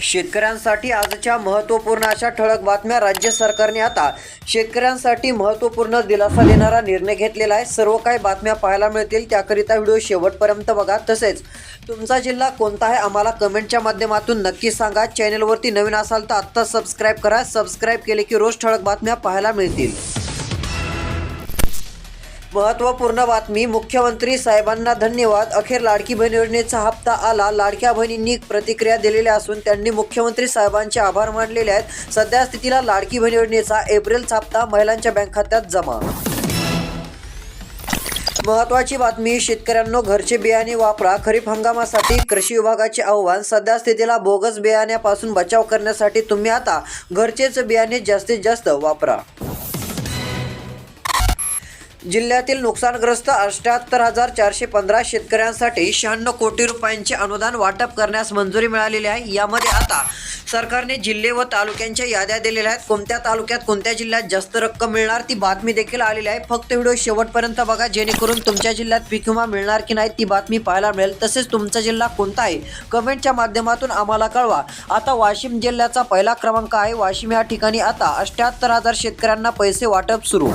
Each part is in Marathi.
शेतकऱ्यांसाठी आजच्या महत्त्वपूर्ण अशा ठळक बातम्या राज्य सरकारने आता शेतकऱ्यांसाठी महत्त्वपूर्ण दिलासा देणारा निर्णय घेतलेला आहे. सर्व काही बातम्या पाहायला मिळतील. त्याकरिता व्हिडिओ शेवटपर्यंत बघा. तसेच तुमचा जिल्हा कोणता आहे आम्हाला कमेंटच्या माध्यमातून नक्की सांगा. चॅनलवरती नवीन असाल तर आत्ता सबस्क्राईब करा. सबस्क्राईब केले की रोज ठळक बातम्या पाहायला मिळतील. महत्त्वपूर्ण बातमी मुख्यमंत्री साहेबांना धन्यवाद. अखेर लाडकी बहीण योजनेचा हप्ता आला. लाडक्या बहिणींनी प्रतिक्रिया दिलेल्या असून त्यांनी मुख्यमंत्री साहेबांचे आभार मानलेले आहेत. सध्या स्थितीला लाडकी बहीण योजनेचा एप्रिलचा हप्ता महिलांच्या बँक खात्यात जमा. महत्वाची बातमी शेतकऱ्यांनो घरचे बियाणे वापरा. खरीप हंगामासाठी कृषी विभागाचे आव्हान सध्या स्थितीला बोगस बियाण्यापासून बचाव करण्यासाठी तुम्ही आता घरचेच बियाणे जास्तीत जास्त वापरा. जिल्ह्यातील नुकसानग्रस्त अठ्याहत्तर हजार चारशे पंधरा शेतकऱ्यांसाठी शहाण्णव कोटी रुपयांचे अनुदान वाटप करण्यास मंजुरी मिळालेली आहे. यामध्ये आता सरकारने जिल्हे व तालुक्यांच्या याद्या दिलेल्या आहेत. कोणत्या तालुक्यात कोणत्या जिल्ह्यात जास्त रक्कम मिळणार ती बातमी देखील आलेली आहे. फक्त व्हिडिओ शेवटपर्यंत बघा जेणेकरून तुमच्या जिल्ह्यात पीक विमा मिळणार की नाही ती बातमी पाहायला मिळेल. तसेच तुमचा जिल्हा कोणता आहे कमेंटच्या माध्यमातून आम्हाला कळवा. आता वाशिम जिल्ह्याचा पहिला क्रमांक आहे. वाशिम या ठिकाणी आता अठ्याहत्तर हजार शेतकऱ्यांना पैसे वाटप सुरू.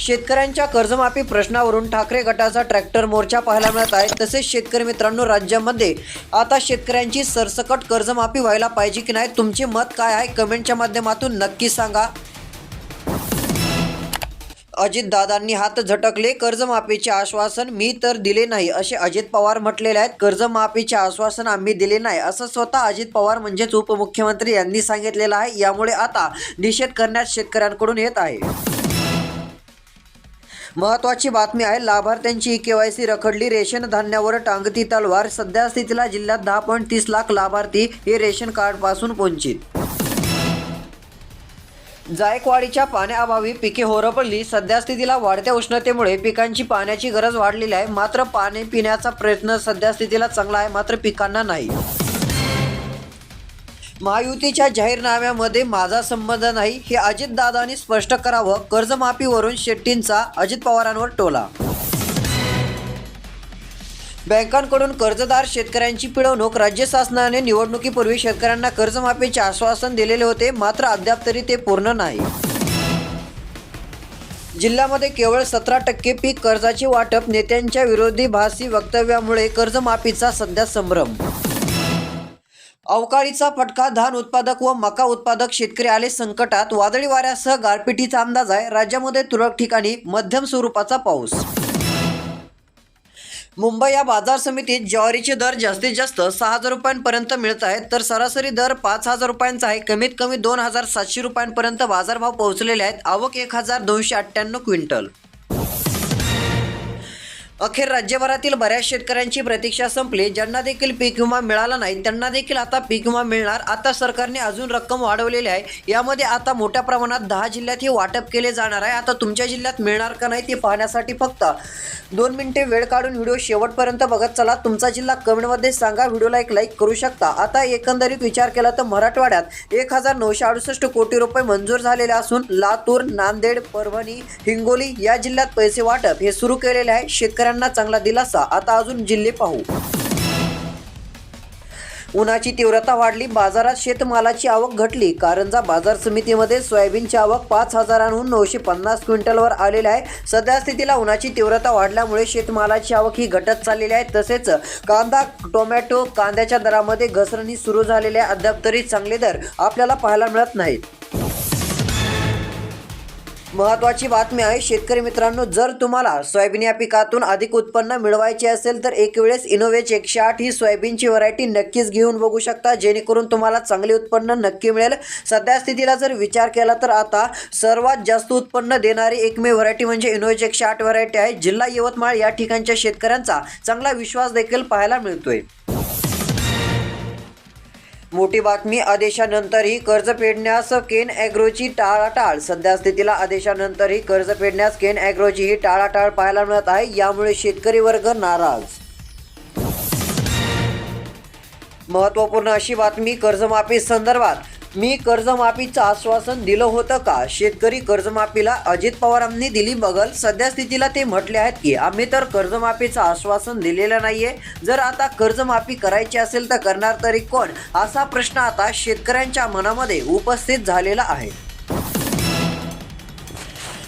शेतकऱ्यांच्या कर्जमाफी प्रश्नावरून ठाकरे गटाचा ट्रॅक्टर मोर्चा पाहायला मिळत आहे. तसेच शेतकरी मित्रांनो राज्यामध्ये आता शेतकऱ्यांची सरसकट कर्जमाफी व्हायला पाहिजे की नाही तुमचे मत काय आहे? कमेंटच्या माध्यमातून नक्की सांगा. अजितदादांनी हात झटकले कर्जमाफीचे आश्वासन मी तर दिले नाही असे अजित पवार म्हटलेले आहेत. कर्जमाफीचे आश्वासन आम्ही दिले नाही असं स्वतः अजित पवार म्हणजेच उपमुख्यमंत्री यांनी सांगितलेलं आहे. यामुळे आता निषेध करण्यात शेतकऱ्यांकडून येत आहे. महत्वाची बातमी आहे लाभार्थ्यांची के वाय सी रखडली रेशन धान्यावर टांगती तलवार सध्या स्थितीला जिल्ह्यात दहा पॉईंट तीस लाख लाभार्थी हे रेशन कार्डपासून वंचित. जायकवाडीच्या पाण्याअभावी पिके होरपडली सध्या स्थितीला वाढत्या उष्णतेमुळे पिकांची पाण्याची गरज वाढलेली आहे मात्र पाणी पिण्याचा प्रयत्न सध्या स्थितीला चांगला आहे मात्र पिकांना नाही. महायुतीच्या जाहीरनाम्यामध्ये माझा संबंध नाही हे अजितदादांनी स्पष्ट करावं. कर्जमाफीवरून शेट्टींचा अजित पवारांवर टोला. बँकांकडून कर्जदार शेतकऱ्यांची पिळवणूक. राज्य शासनाने निवडणुकीपूर्वी शेतकऱ्यांना कर्जमाफीचे आश्वासन दिलेले होते मात्र अद्याप तरी ते पूर्ण नाही. जिल्ह्यामध्ये केवळ सतरा टक्के पीक कर्जाचे वाटप नेत्यांच्या विरोधी भासी वक्तव्यामुळे कर्जमाफीचा सध्या संभ्रम. अवकाळीचा फटका धान उत्पादक व मका उत्पादक शेतकरी आले संकटात. वादळी वाऱ्यासह गारपिटीचा अंदाज आहे. राज्यामध्ये तुरळक ठिकाणी मध्यम स्वरूपाचा पाऊस. मुंबई या बाजार समितीत ज्वारीचे दर जास्तीत जास्त सहा हजार रुपयांपर्यंत मिळत आहेत. तर सरासरी दर पाच हजार रुपयांचा आहे. कमीत कमी दोन हजार सातशे रुपयांपर्यंत बाजारभाव पोहोचलेले आहेत. आवक एक हजार दोनशे अठ्ठ्याण्णव क्विंटल. अखेर राज्यभरातील बऱ्याच शेतकऱ्यांची प्रतीक्षा संपली. ज्यांना देखील पीक विमा मिळाला नाही त्यांना देखील आता पीक विमा मिळणार. आता सरकारने अजून रक्कम वाढवलेली आहे. यामध्ये आता मोठ्या प्रमाणात दहा जिल्ह्यात हे वाटप केले जाणार आहे. आता तुमच्या जिल्ह्यात मिळणार का नाही ते पाहण्यासाठी फक्त दोन मिनिटे वेळ काढून व्हिडिओ शेवटपर्यंत बघत चला. तुमचा जिल्हा कमेंटमध्ये सांगा. व्हिडिओला एक लाईक करू शकता. आता एकंदरीत विचार केला तर मराठवाड्यात एक हजार नऊशे अडुसष्ट कोटी रुपये मंजूर झालेले असून लातूर नांदेड परभणी हिंगोली या जिल्ह्यात पैसे वाटप हे सुरू केलेले आहे. शेतकऱ्यांना चांगला दिलासा. आता अजून जिल्हे पाहू. उन्हाची तीव्रता वाढली बाजारात शेतमालाची आवक घटली. कारंजा बाजार समितीमध्ये सोयाबीनची आवक पाच हजारांहून नऊशे पन्नास क्विंटलवर आलेली आहे. सध्या स्थितीला उन्हाची तीव्रता वाढल्यामुळे शेतमालाची आवक ही घटत चाललेली आहे. तसेच कांदा टोमॅटो कांद्याच्या दरामध्ये घसरणी सुरू झालेली आहे. अद्याप तरी चांगले दर आपल्याला पाहायला मिळत नाहीत. महत्वाची बातमी आहे शेतकरी मित्रांनो जर तुम्हाला सोयाबीन या पिकातून अधिक उत्पन्न मिळवायचे असेल तर एक वेळेस इनोवेच एकशे आठ ही सोयाबीनची व्हरायटी नक्कीच घेऊन बघू शकता जेणेकरून तुम्हाला चांगले उत्पन्न नक्की मिळेल. सध्या स्थितीला जर विचार केला तर आता सर्वात जास्त उत्पन्न देणारी एकमेव व्हरायटी म्हणजे इनोवेच एकशे आठ व्हरायटी आहे. जिल्हा यवतमाळ या ठिकाणच्या शेतकऱ्यांचा चांगला विश्वास देखील पाहायला मिळतोय. मोठी बातमी आदेशानंतरही कर्ज फेडण्यास केन ॲग्रोची टाळाटाळ. सध्या स्थितीला आदेशानंतरही कर्ज फेडण्यास केन ॲग्रोची ही टाळाटाळ पाहायला मिळत आहे यामुळे शेतकरी वर्ग नाराज. महत्त्वपूर्ण अशी बातमी कर्जमाफी संदर्भात मी कर्जमाफीचं आश्वासन दिलं होतं का? शेतकरी कर्जमाफीला अजित पवारांनी दिली बगल. सध्या स्थितीला ते म्हटले आहेत की आम्ही तर कर्जमाफीचं आश्वासन दिलेलं नाहीये. जर आता कर्जमाफी करायची असेल तर करणार तरी कोण? असा प्रश्न आता शेतकऱ्यांच्या मनामध्ये उपस्थित झालेला आहे.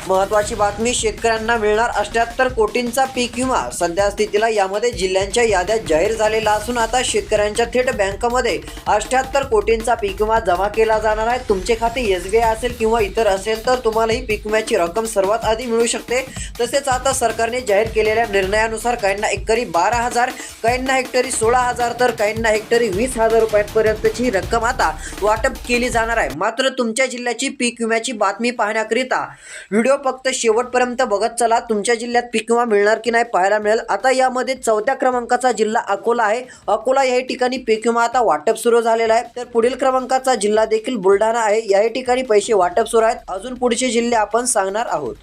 महत्वाची बातमी शेतकऱ्यांना मिळणार अठ्याहत्तर कोटींचा पीक विमा. सध्या स्थितीला यामध्ये जिल्ह्यांच्या याद्या जाहीर झालेला असून आता शेतकऱ्यांच्या थेट बँकमध्ये अठ्याहत्तर कोटींचा पीक विमा जमा केला जाणार आहे. तुमचे खाते एस बी आय असेल किंवा इतर असेल तर तुम्हाला ही पीक विम्याची रक्कम सर्वात आधी मिळू शकते. तसेच आता सरकारने जाहीर केलेल्या निर्णयानुसार काहींना एकरी बारा हजार काहींना हेक्टरी सोळा हजार तर काहींना हेक्टरी वीस हजार रुपयांपर्यंतची रक्कम आता वाटप केली जाणार आहे. मात्र तुमच्या जिल्ह्याची पीक विम्याची बातमी पाहण्याकरिता व्हिडिओ फक्त शेवटपर्यंत बघत चला तुमच्या जिल्ह्यात पीक विमा मिळणार की नाही पाहायला मिळेल. आता यामध्ये चौथ्या क्रमांकाचा जिल्हा अकोला आहे. अकोला या ठिकाणी पीक विमा आता वाटप सुरू झालेला आहे. तर पुढील क्रमांकाचा जिल्हा देखील बुलढाणा आहे. या ठिकाणी पैसे वाटप सुरू आहेत. अजून पुढचे जिल्हे आपण सांगणार आहोत.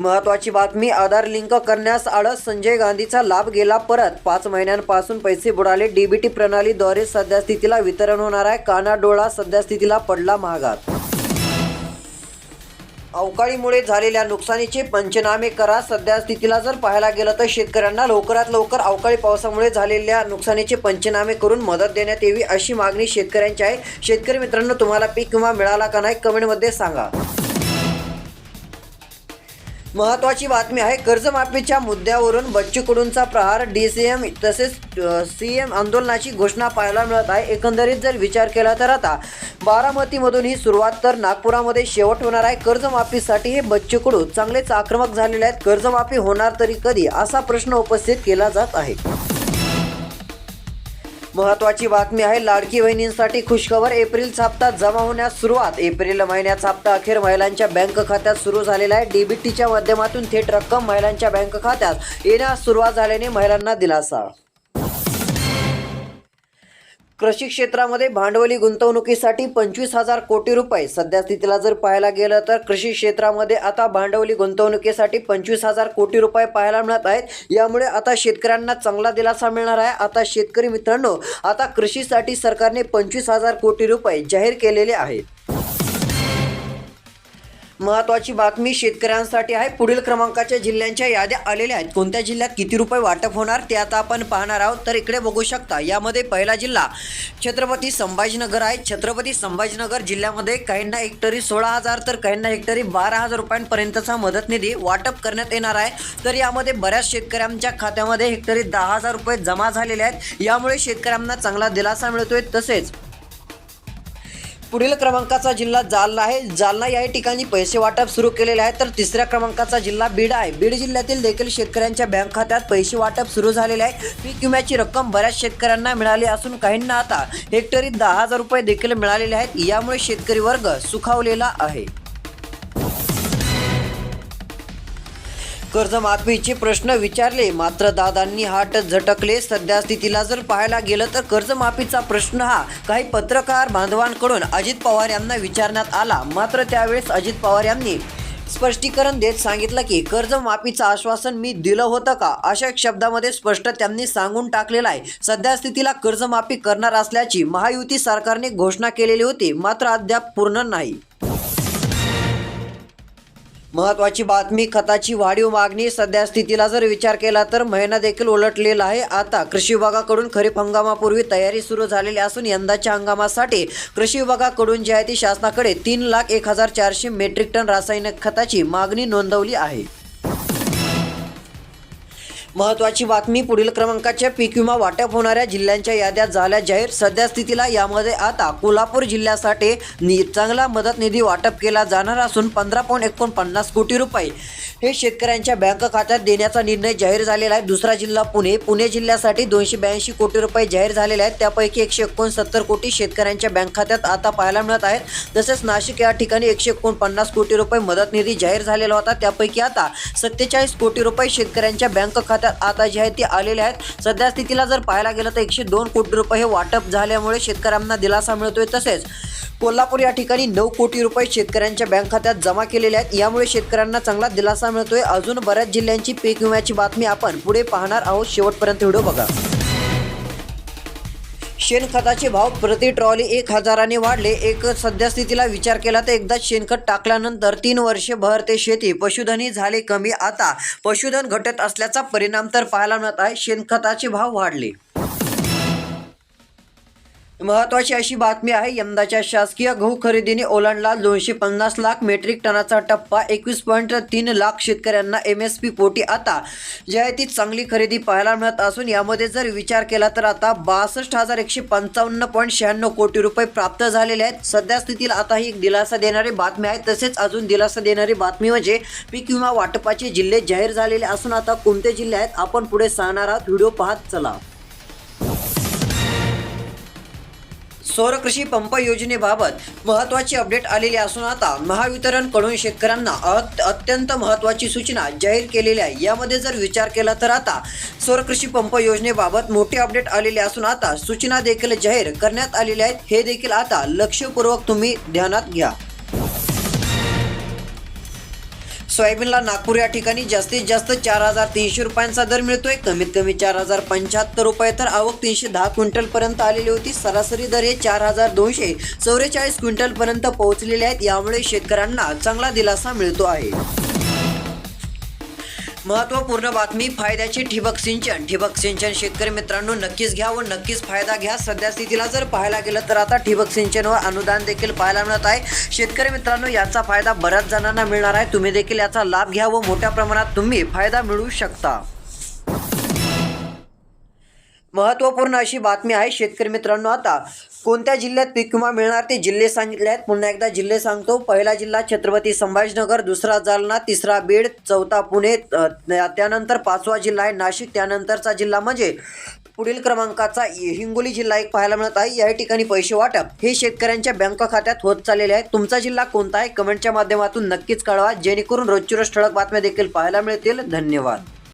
महत्वाची बातमी आधार लिंक करण्यास आळस. संजय गांधीचा लाभ गेला परत. पाच महिन्यांपासून पैसे बुडाले. डीबीटी प्रणालीद्वारे सध्या स्थितीला वितरण होणार आहे. काना डोळा सध्या स्थितीला पडला महागात. अवकाळीमुळे झालेल्या नुकसानीचे पंचनामे करा. सध्या स्थितीला जर पाहायला गेलं तर शेतकऱ्यांना लवकरात लवकर अवकाळी पावसामुळे झालेल्या नुकसानीचे पंचनामे करून मदत देण्यात यावी अशी मागणी शेतकऱ्यांची आहे. शेतकरी मित्रांनो तुम्हाला पीक विमा मिळाला का नाही कमेंटमध्ये सांगा. महत्वाची बातमी आहे कर्जमाफीच्या मुद्द्यावरून बच्चू कडूंचा प्रहार एम तसेच सी एम आंदोलनाची घोषणा पाहायला मिळत आहे. एकंदरीत जर विचार केला तर आता बारामतीमधून ही सुरुवात तर नागपुरामध्ये शेवट होणार आहे. कर्जमाफीसाठी हे बच्चू कडू चांगलेच आक्रमक झालेले आहेत. कर्जमाफी होणार तरी कधी? असा प्रश्न उपस्थित केला जात आहे. महत्वाची बातमी आहे लाडकी बहिणींसाठी खुशखबर. एप्रिलचा हप्ता जमा होण्यास सुरुवात. एप्रिल महिन्याचा हप्ता अखेर महिलांच्या बँक खात्यात सुरू झालेला आहे. डीबीटीच्या माध्यमातून थेट रक्कम महिलांच्या बँक खात्यात येण्यास सुरुवात झाल्याने महिलांना दिलासा. कृषी क्षेत्रामध्ये भांडवली गुंतवणुकीसाठी पंचवीस हजार कोटी रुपये. सध्या स्थितीला जर पाहायला गेलं तर कृषी क्षेत्रामध्ये आता भांडवली गुंतवणुकीसाठी पंचवीस हजार कोटी रुपये पाहायला मिळत आहेत. यामुळे आता शेतकऱ्यांना चांगला दिलासा मिळणार आहे. आता शेतकरी मित्रांनो आता कृषीसाठी सरकारने पंचवीस हजार कोटी रुपये जाहीर केलेले आहेत. महत्वाची बातमी शेतकऱ्यांसाठी आहे. पुढील क्रमांकाच्या जिल्ह्यांच्या याद्या आलेल्या आहेत. कोणत्या जिल्ह्यात किती रुपये वाटप होणार ते आता आपण पाहणार आहोत. तर इकडे बघू शकता यामध्ये पहिला जिल्हा छत्रपती संभाजीनगर आहे. छत्रपती संभाजीनगर जिल्ह्यामध्ये काहींना हेक्टरी सोळा हजार तर काहींना हेक्टरी बारा हजार रुपयांपर्यंतचा मदत निधी वाटप करण्यात येणार आहे. तर यामध्ये बऱ्याच शेतकऱ्यांच्या खात्यामध्ये हेक्टरी दहा हजार रुपये जमा झालेले आहेत. यामुळे शेतकऱ्यांना चांगला दिलासा मिळतोय. तसेच पुढील क्रमांकाचा जिल्हा जालना आहे. जालना या ठिकाणी पैसे वाटप सुरू केलेले आहे तर तिसऱ्या क्रमांकाचा जिल्हा बीड आहे. बीड जिल्ह्यातील देखील शेतकऱ्यांच्या बँक खात्यात पैसे वाटप सुरू झालेले आहे. पीक विम्याची रक्कम बऱ्याच शेतकऱ्यांना मिळाली असून काहींना आता हेक्टरी दहा हजार रुपये देखील मिळालेले आहेत. यामुळे शेतकरी वर्ग सुखावलेला आहे. कर्जमाफीचे प्रश्न विचारले मात्र दादांनी हाट झटकले. सध्या स्थितीला जर पाहायला गेलं तर कर्जमाफीचा प्रश्न हा काही पत्रकार बांधवांकडून अजित पवार यांना विचारण्यात आला. मात्र त्यावेळेस अजित पवार यांनी स्पष्टीकरण देत सांगितलं की कर्जमाफीचं आश्वासन मी दिलं होतं का? अशा शब्दामध्ये स्पष्ट त्यांनी सांगून टाकलेलं आहे. सध्या स्थितीला कर्जमाफी करणार असल्याची महायुती सरकारने घोषणा केलेली होती मात्र अद्याप पूर्ण नाही. महत्वाची बातमी खताची वाढीव मागणी सध्या स्थितीला जर विचार केला तर महिना देखील उलटलेला आहे. आता कृषी विभागाकडून खरीप हंगामापूर्वी तयारी सुरू झालेली असून यंदाच्या हंगामासाठी कृषी विभागाकडून जी आहे ती शासनाकडे तीन लाख एक हजार चारशे मेट्रिक टन रासायनिक खताची मागणी नोंदवली आहे. महत्वाची बातमी पुढील क्रमांकाच्या पीक विमा वाटप होणाऱ्या जिल्ह्यांच्या याद्या झाल्या. जाहीर सध्या स्थितीला यामध्ये आता कोल्हापूर जिल्ह्यासाठी नि चांगला मदत निधी वाटप केला जाणार असून पंधरा पॉईंट एकोणपन्नास कोटी रुपये हे शेतकऱ्यांच्या बँक खात्यात देण्याचा निर्णय जाहीर झालेला आहे. दुसरा जिल्हा पुणे. पुणे जिल्ह्यासाठी दोनशे ब्याऐंशी कोटी रुपये जाहीर झालेले आहेत. त्यापैकी एकशे एकोणसत्तर कोटी शेतकऱ्यांच्या बँक खात्यात आता पाहायला मिळत आहेत. तसेच नाशिक या ठिकाणी एकशे एकोणपन्नास कोटी रुपये मदत निधी जाहीर झालेला होता. त्यापैकी आता सत्तेचाळीस कोटी रुपये शेतकऱ्यांच्या बँक खात्यात आता जे आहे ते आलेले आहेत. सध्या स्थितीला जर पाहायला गेलं तर एकशे दोन कोटी रुपये हे वाटप झाल्यामुळे शेतकऱ्यांना दिलासा मिळतोय तसेच कोल्हापूर या ठिकाणी नऊ कोटी रुपये शेतकऱ्यांच्या बँक खात्यात जमा केलेले आहेत. यामुळे शेतकऱ्यांना चांगला दिलासा मिळतोय. अजून बऱ्याच जिल्ह्यांची पीक विम्याची बातमी आपण पुढे पाहणार आहोत. शेवटपर्यंत व्हिडिओ बघा. शेणखताचे भाव प्रति ट्रॉली एक हजाराने वाढले. एक सद्यस्थितीला विचार केला तर एकदा शेणखत टाकल्यानंतर तीन वर्षे भरते शेती पशुधनही झाले कमी. आता पशुधन घटत असल्याचा परिणाम तर पाहायला मिळत आहे. शेणखताचे भाव वाढले. महत्वाची अशी बातमी आहे यंदाच्या शासकीय गहू खरेदीने ओलांडला दोनशे पन्नास लाख मेट्रिक टनाचा टप्पा एकवीस पॉईंट तीन लाख शेतकऱ्यांना एम एस पी पोटी आता. जी आहे ती चांगली खरेदी पाहायला मिळत असून यामध्ये जर विचार केला तर आता बासष्ट हजार एकशे पंचावन्न पॉईंट शहाण्णव कोटी रुपये प्राप्त झालेले आहेत. सध्या स्थितीला आता ही एक दिलासा देणारी बातमी आहे. तसेच अजून दिलासा देणारी बातमी म्हणजे पीक विमा वाटपाचे जिल्हे जाहीर झालेले असून आता कोणते जिल्हे आहेत आपण पुढे सांगणार आहात. व्हिडिओ पाहत चला. सौर कृषी पंप योजनेबाबत महत्त्वाची अपडेट आलेली असून आता महावितरणकडून शेतकऱ्यांना अत्यंत महत्त्वाची सूचना जाहीर केलेली आहे. यामध्ये जर विचार केला तर आता सौर कृषी पंप योजनेबाबत मोठी अपडेट आलेली असून आता सूचना देखील जाहीर करण्यात आलेल्या आहेत. हे देखील आता लक्षपूर्वक तुम्ही ध्यानात घ्या. सोयाबीनला नागपूर या ठिकाणी जास्तीत जास्त चार हजार तीनशे रुपयांचा दर मिळतोय. कमीत कमी चार हजार पंच्याहत्तर रुपये तर आवक तीनशे दहा क्विंटल पर्यंत आलेली होती. सरासरी दर हे चार हजार दोनशे चौवेचाळीस क्विंटल पर्यंत पोहोचलेले आहेत. यामुळे शेतकऱ्यांना चांगला दिलासा मिळतो आहे. महत्त्वपूर्ण बातमी फायद्याची ठिबक सिंचन. ठिबक सिंचन शेतकरी मित्रांनो नक्कीच घ्या व नक्कीच फायदा घ्या. सध्या स्थितीला जर पाहायला गेलं तर आता ठिबक सिंचनवर अनुदान देखील पाहायला मिळत आहे. शेतकरी मित्रांनो याचा फायदा बऱ्याच जणांना मिळणार आहे. तुम्ही देखील याचा लाभ घ्या व मोठ्या प्रमाणात तुम्ही फायदा मिळवू शकता. महत्त्वपूर्ण अशी बातमी आहे शेतकरी मित्रांनो. आता कोणत्या जिल्ह्यात पीक विमा मिळणार ते जिल्हे सांगितले आहेत. पुन्हा एकदा जिल्हे सांगतो. पहिला जिल्हा छत्रपती संभाजीनगर दुसरा जालना तिसरा बीड चौथा पुणे त्यानंतर पाचवा जिल्हा आहे नाशिक त्यानंतरचा जिल्हा म्हणजे पुढील क्रमांकाचा हिंगोली जिल्हा एक पाहायला मिळत आहे. या ठिकाणी पैसे वाटप हे शेतकऱ्यांच्या बँक खात्यात होत चाललेले आहे तुमचा जिल्हा कोणता आहे? कमेंटच्या माध्यमातून नक्कीच कळवा. जेणेकरून रोजची रोज ठळक बातम्या देखील पाहायला मिळतील. धन्यवाद.